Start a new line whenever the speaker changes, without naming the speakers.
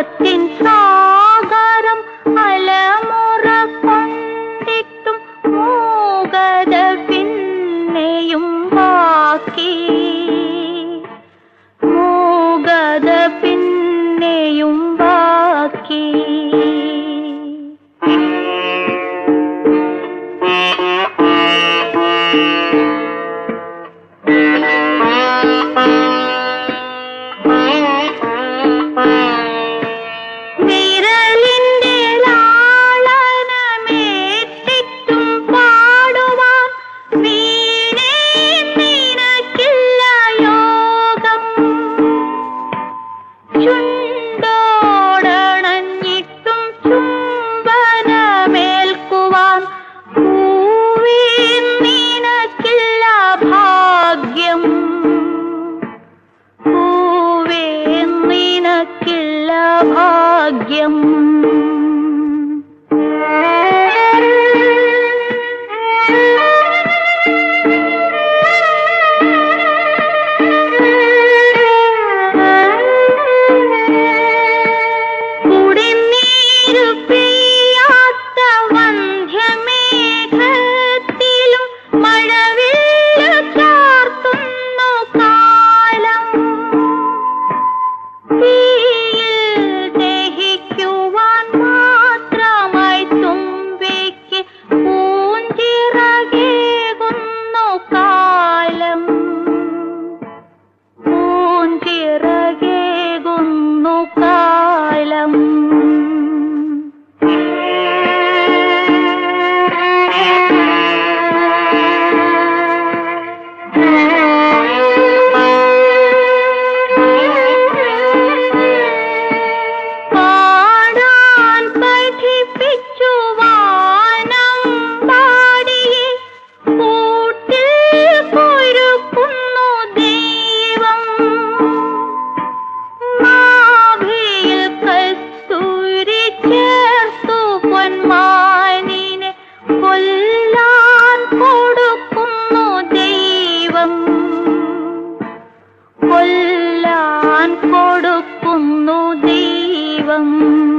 ദാഹത്തിൻ സാഗരം അലമുറ മൂകത പിന്നെയും ബാക്കി. മൂകത പിന്നെയും ബാക്കി. വിരലിന്റെ ചുണ്ടോടണഞ്ഞിട്ടും ചുംബനമേൽക്കുവാൻ നിനക്കില്ല ഭാഗ്യം. പൂവേ നിനക്കില്ല ഭാഗ്യം. കൊടുക്കുന്നു ദൈവം. കൊല്ലാൻ കൊടുക്കുന്നു ദൈവം.